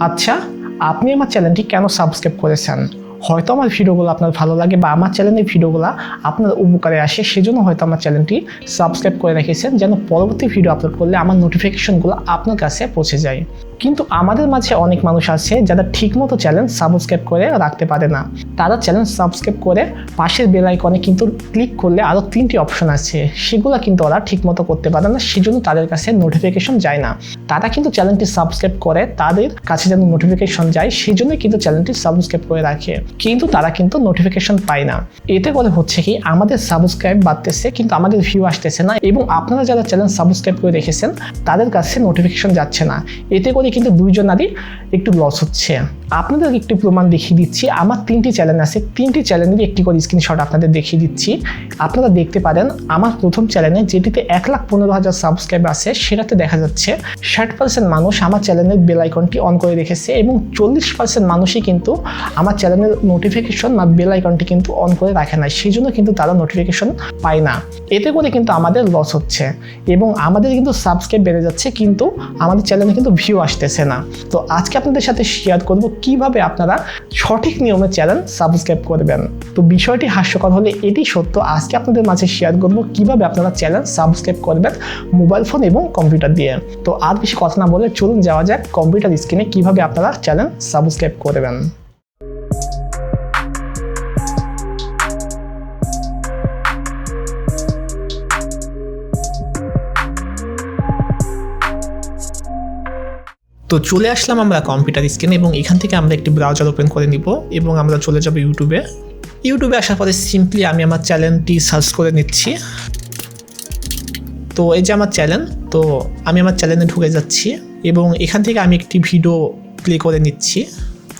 আচ্ছা আপনি আমার চ্যানেলটি কেন সাবস্ক্রাইব করেছেন? হয়তো আমার ভিডিওগুলো আপনার ভালো লাগে বা আমার চ্যানেলের ভিডিওগুলো আপনার উপকারে আসে, সেজন্য হয়তো আমার চ্যানেলটি সাবস্ক্রাইব করে রেখেছেন যেন পরবর্তী ভিডিও আপলোড করলে আমার নোটিফিকেশনগুলো আপনার কাছে পৌঁছে যায়। কিন্তু আমাদের মাঝে অনেক মানুষ আছে যারা ঠিকমতো চ্যানেল সাবস্ক্রাইব করে রাখতে পারে না। তারা চ্যানেল সাবস্ক্রাইব করে পাশের বেল আইকনে কিন্তু ক্লিক করলে আরও তিনটি অপশন আছে। সেগুলো কিন্তু ওরা ঠিকমতো করতে পারে না, সেজন্য তাদের কাছে নোটিফিকেশন যায় না। তারা কিন্তু চ্যানেলটি সাবস্ক্রাইব করে, তাদের কাছে যেন নোটিফিকেশন যায় সেই কিন্তু চ্যানেলটি সাবস্ক্রাইব করে রাখে। কিন্তু তারা কিন্তু নোটিফিকেশন পায় না। এতে করে হচ্ছে কি, আমাদের সাবস্ক্রাইব বাড়তেছে, কিন্তু আমাদের ভিউ আসতেছে না এবং আপনারা যারা চ্যানেল সাবস্ক্রাইব করে রেখেছেন, তাদের কাছে নোটিফিকেশন যাচ্ছে না। এতে করে কিন্তু দুইজনারই একটু লস হচ্ছে। আপনাদের একটি প্রমাণ দেখিয়ে দিচ্ছি। আমার তিনটি চ্যানেল আছে। তিনটি চ্যানেলেরই একটি করে স্ক্রিনশট আপনাদের দেখিয়ে দিচ্ছি। আপনারা দেখতে পারেন, আমার প্রথম চ্যানেলে যেটিতে এক লাখ পনেরো হাজার সাবস্ক্রাইব আছে, সেটাতে দেখা যাচ্ছে ষাট পার্সেন্ট মানুষ আমার চ্যানেলের বেল আইকনটি অন করে রেখেছে এবং চল্লিশ পার্সেন্ট মানুষই কিন্তু আমার চ্যানেলের নোটিফিকেশন বা বেল আইকনটি কিন্তু অন করে রাখে না সেই জন্য কিন্তু তারা নোটিফিকেশন পায় না। এতে করে কিন্তু আমাদের লস হচ্ছে এবং আমাদের কিন্তু সাবস্ক্রাইব বেড়ে যাচ্ছে, কিন্তু আমাদের চ্যানেলে কিন্তু ভিউ আসতেছে না। তো আজকে আপনাদের সাথে শেয়ার করব কীভাবে আপনারা সঠিক নিয়মে চ্যানেল সাবস্ক্রাইব করবেন? তো বিষয়টি হাস্যকর হলে এটি সত্য। আজকে আপনাদের মাঝে শেয়ার করব কীভাবে আপনারা চ্যানেল সাবস্ক্রাইব করবেন মোবাইল ফোন এবং কম্পিউটার দিয়ে। তো আর বেশি কথা না বলে চলুন যাওয়া যাক কম্পিউটার স্ক্রিনে কীভাবে আপনারা চ্যানেল সাবস্ক্রাইব করবেন। তো চলে আসলাম আমরা কম্পিউটার স্ক্রিনে এবং এখান থেকে আমরা একটি ব্রাউজার ওপেন করে নিব এবং আমরা চলে যাব ইউটিউবে ইউটিউবে আসার পরে সিম্পলি আমি আমার চ্যানেলটি সার্চ করে নিচ্ছি। তো এই যে আমার চ্যানেল তো আমি আমার চ্যানেলে ঢুকে যাচ্ছি এবং এখান থেকে আমি একটি ভিডিও প্লে করে নিচ্ছি।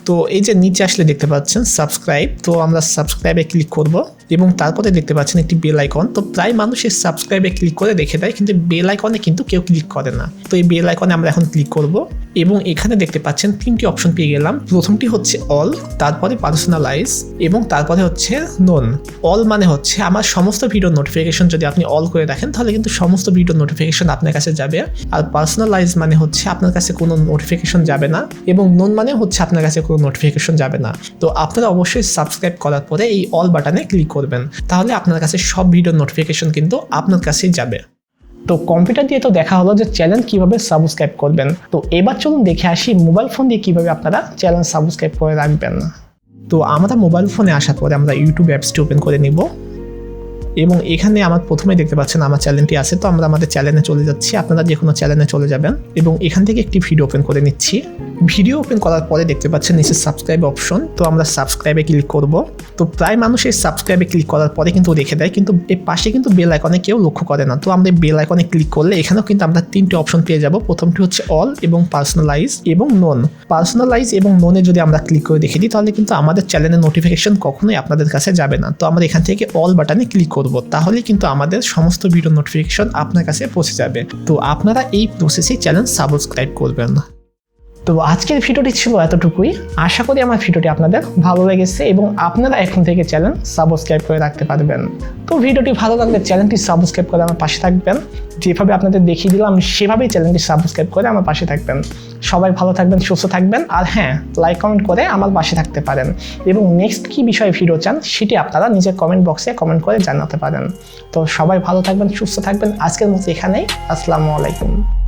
তো এই যে নিচে আসলে দেখতে পাচ্ছেন সাবস্ক্রাইব তো আমরা সাবস্ক্রাইবে ক্লিক করব। এবং তারপরে দেখতে পাচ্ছেন একটি বেল আইকন তো প্রায় মানুষের সাবস্ক্রাইবে ক্লিক করে রেখে দেয়, কিন্তু বেল আইকনে কিন্তু কেউ ক্লিক করে না। তো এই বেল আইকনে আমরা এখন ক্লিক করব এবং এখানে দেখতে পাচ্ছেন তিনটি অপশন পেয়ে গেলাম। প্রথমটি হচ্ছে অল তারপরে পার্সোনালাইজ এবং তারপরে হচ্ছে নন অল মানে হচ্ছে আমার সমস্ত ভিডিও নোটিফিকেশন যদি আপনি অল করে রাখেন তাহলে কিন্তু সমস্ত ভিডিও নোটিফিকেশন আপনার কাছে যাবে। আর পার্সোনালাইজ মানে হচ্ছে আপনার কাছে কোনো নোটিফিকেশন যাবে না এবং নোন মানে হচ্ছে আপনার কাছে কোনো নোটিফিকেশন যাবে না। তো আপনারা অবশ্যই সাবস্ক্রাইব করার পরে এই অল বাটনে ক্লিক করবেন তাহলে আপনার কাছে সব ভিডিও নোটিফিকেশন কিন্তু আপনার কাছেই যাবে। তো কম্পিউটার দিয়ে তো দেখা হলো যে চ্যানেল কীভাবে সাবস্ক্রাইব করবেন। তো এবার চলুন দেখে আসি মোবাইল ফোন দিয়ে কীভাবে আপনারা চ্যানেল সাবস্ক্রাইব করে রাখবেন। তো আমরা মোবাইল ফোনে আসার পরে আমরা ইউটিউব অ্যাপসটি ওপেন করে নিব। এবং এখানে আমার প্রথমে দেখতে পাচ্ছেন আমার চ্যানেলটি আছে, তো আমরা আমাদের চ্যানেলে চলে যাচ্ছি। আপনারা যে কোনো চ্যানেলে চলে যাবেন এবং এখান থেকে একটি ভিডিও ওপেন করে নিচ্ছি। ভিডিও ওপেন করার পরে দেখতে পাচ্ছেন নিচে সাবস্ক্রাইব অপশন তো আমরা সাবস্ক্রাইবে ক্লিক করব। তো প্রায় মানুষ এই সাবস্ক্রাইবে ক্লিক করার পরে কিন্তু রেখে দেয়, কিন্তু এর পাশে কিন্তু বেল আইকনে কেউ লক্ষ্য করে না। তো আমরা বেল আইকনে ক্লিক করলে এখানেও কিন্তু আমরা তিনটে অপশন পেয়ে যাব। প্রথমটি হচ্ছে অল এবং পার্সোনালাইজ এবং নন পার্সোনালাইজ এবং ননে যদি আমরা ক্লিক করে দেখে দিই, তাহলে কিন্তু আমাদের চ্যানেলের নোটিফিকেশন কখনোই আপনাদের কাছে যাবে না। তো আমরা এখান থেকে অল বাটনে ক্লিক করব তাহলে কিন্তু আমাদের সমস্ত ভিডিও নোটিফিকেশন আপনার কাছে পৌঁছে যাবে। তো আপনারা এই প্রসেসে চ্যানেল সাবস্ক্রাইব করবেন। তো আজকের ভিডিওটি ছিল এতটুকুই। আশা করি আমার ভিডিওটি আপনাদের ভালো লেগেছে এবং আপনারা এখন থেকে চ্যানেল সাবস্ক্রাইব করে রাখতে পারবেন। তো ভিডিওটি ভালো লাগলে চ্যানেলটি সাবস্ক্রাইব করে আমার পাশে থাকবেন। যেভাবে আপনাদের দেখিয়ে দিলাম সেভাবেই চ্যানেলটি সাবস্ক্রাইব করে আমার পাশে থাকবেন। সবাই ভালো থাকবেন, সুস্থ থাকবেন, আর হ্যাঁ লাইক কমেন্ট করে আমার পাশে থাকতে পারেন। এবং নেক্সট কী বিষয়ে ভিডিও চান, সেটি আপনারা নিজের কমেন্ট বক্সে কমেন্ট করে জানাতে পারেন। তো সবাই ভালো থাকবেন, সুস্থ থাকবেন, আজকের মতো এখানেই, আসসালামু আলাইকুম।